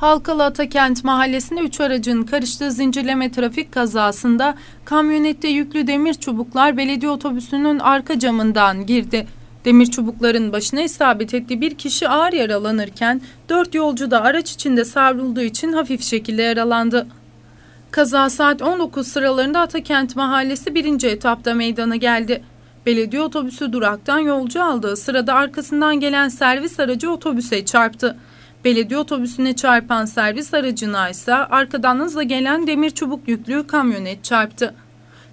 Halkalı Atakent mahallesinde 3 aracın karıştığı zincirleme trafik kazasında kamyonette yüklü demir çubuklar belediye otobüsünün arka camından girdi. Demir çubukların başına isabet ettiği bir kişi ağır yaralanırken 4 yolcu da araç içinde savrulduğu için hafif şekilde yaralandı. Kaza saat 19 sıralarında Atakent Mahallesi birinci etapta meydana geldi. Belediye otobüsü duraktan yolcu aldığı sırada arkasından gelen servis aracı otobüse çarptı. Belediye otobüsüne çarpan servis aracına ise arkadan hızla gelen demir çubuk yüklü kamyonet çarptı.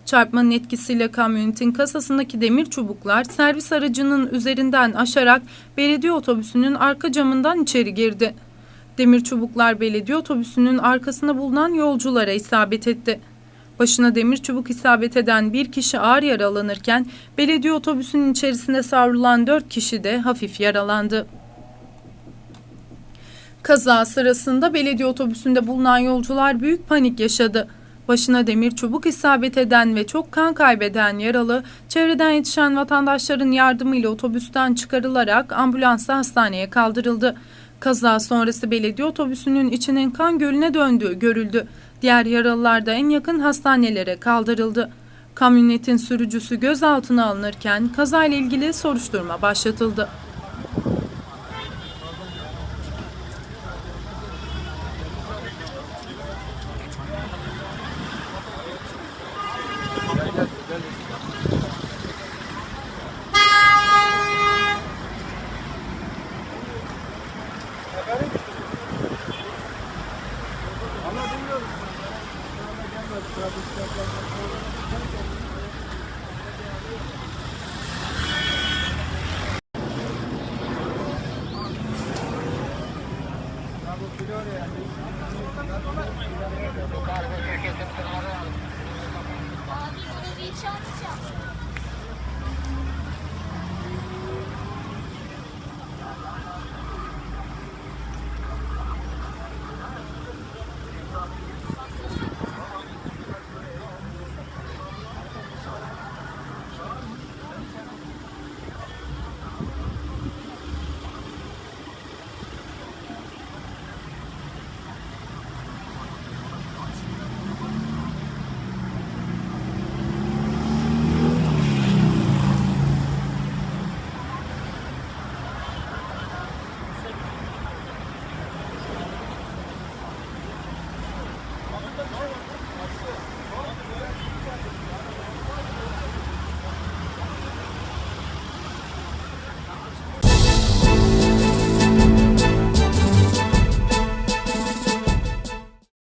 Çarpmanın etkisiyle kamyonetin kasasındaki demir çubuklar servis aracının üzerinden aşarak belediye otobüsünün arka camından içeri girdi. Demir çubuklar belediye otobüsünün arkasında bulunan yolculara isabet etti. Başına demir çubuk isabet eden bir kişi ağır yaralanırken belediye otobüsünün içerisinde savrulan dört kişi de hafif yaralandı. Kaza sırasında belediye otobüsünde bulunan yolcular büyük panik yaşadı. Başına demir çubuk isabet eden ve çok kan kaybeden yaralı, çevreden yetişen vatandaşların yardımıyla otobüsten çıkarılarak ambulansla hastaneye kaldırıldı. Kaza sonrası belediye otobüsünün içinin kan gölüne döndüğü görüldü. Diğer yaralılar da en yakın hastanelere kaldırıldı. Kamyonetin sürücüsü gözaltına alınırken kazayla ilgili soruşturma başlatıldı. Abi bunu bir şey şans yap.